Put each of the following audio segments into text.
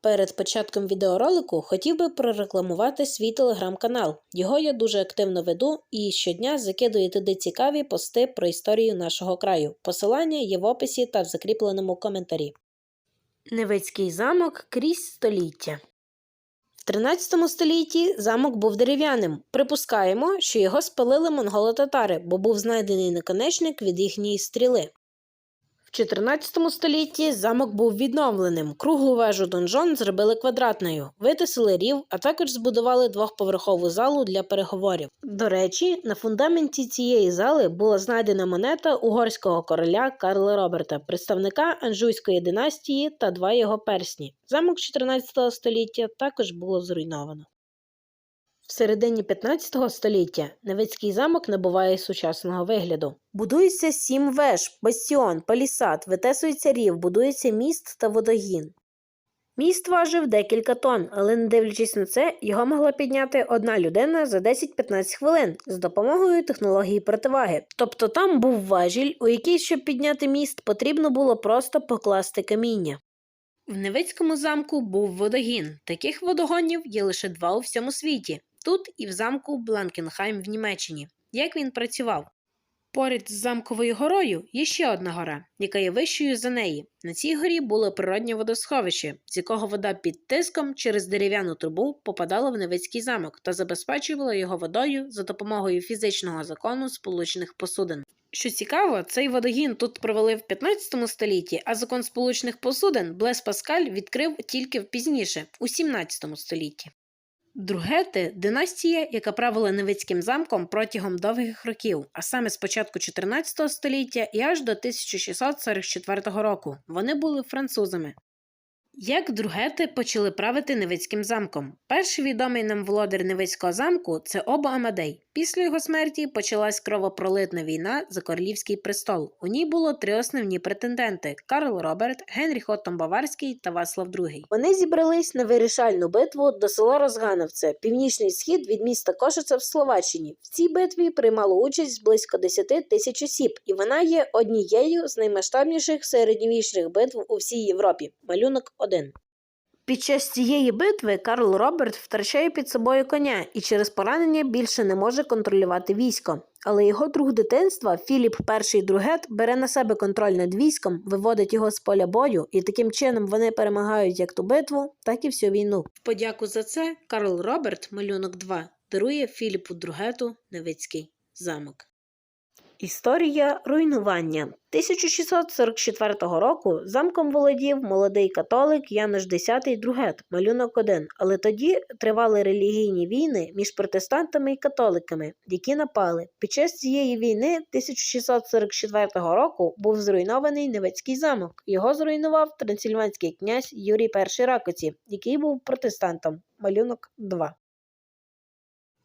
Перед початком відеоролику хотів би прорекламувати свій телеграм-канал. Його я дуже активно веду і щодня закидую туди цікаві пости про історію нашого краю. Посилання є в описі та в закріпленому коментарі. Невицький замок крізь століття. В 13 столітті замок був дерев'яним. Припускаємо, що його спалили монголо-татари, бо був знайдений наконечник від їхньої стріли. В 14 столітті замок був відновленим. Круглу вежу донжон зробили квадратною, витисили рів, а також збудували двохповерхову залу для переговорів. До речі, на фундаменті цієї зали була знайдена монета угорського короля Карла Роберта, представника Анжуйської династії та два його персні. Замок 14 століття також було зруйновано. В середині 15 століття Невицький замок набуває сучасного вигляду. Будується сім веж, бастіон, палісад, витесується рів, будується міст та водогін. Міст важив декілька тонн, але не дивлячись на це, його могла підняти одна людина за 10-15 хвилин з допомогою технології противаги. Тобто там був важіль, у який, щоб підняти міст, потрібно було просто покласти каміння. В Невицькому замку був водогін. Таких водогонів є лише два у всьому світі тут і в замку Бланкенхайм в Німеччині. Як він працював? Поряд з замковою горою є ще одна гора, яка є вищою за неї. На цій горі було природнє водосховище, з якого вода під тиском через дерев'яну трубу попадала в Невицький замок та забезпечувала його водою за допомогою фізичного закону сполучених посудин. Що цікаво, цей водогін тут провели в 15 столітті, а закон сполучних посудин Блес Паскаль відкрив тільки пізніше, у 17 столітті. Другети – династія, яка правила Невицьким замком протягом довгих років, а саме з початку 14 століття і аж до 1644 року. Вони були французами. Як другети почали правити Невицьким замком? Перший відомий нам володар Невицького замку це Оба Амадей. Після його смерті почалась кровопролитна війна за королівський престол. У ній було три основні претенденти: Карл Роберт, Генріх Оттон Баварський та Васлав II. Вони зібрались на вирішальну битву до села Розгановце, північний схід від міста Кошице в Словаччині. В цій битві приймало участь близько 10 тисяч осіб, і вона є однією з наймасштабніших середньовічних битв у всій Європі. Малюнок 1. Під час цієї битви Карл Роберт втрачає під собою коня і через поранення більше не може контролювати військо. Але його друг дитинства Філіп І Другет бере на себе контроль над військом, виводить його з поля бою, і таким чином вони перемагають як ту битву, так і всю війну. В подяку за це Карл Роберт, малюнок 2, дарує Філіпу Другету Невицький замок. Історія руйнування 1644 року замком володів молодий католик Янош X Другет, малюнок 1, але тоді тривали релігійні війни між протестантами і католиками, які напали. Під час цієї війни 1644 року був зруйнований Невецький замок. Його зруйнував трансильванський князь Юрій І Ракоці, який був протестантом. Малюнок 2.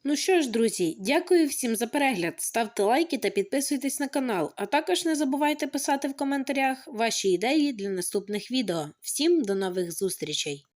Ну що ж, друзі, дякую всім за перегляд. Ставте лайки та підписуйтесь на канал, а також не забувайте писати в коментарях ваші ідеї для наступних відео. Всім до нових зустрічей!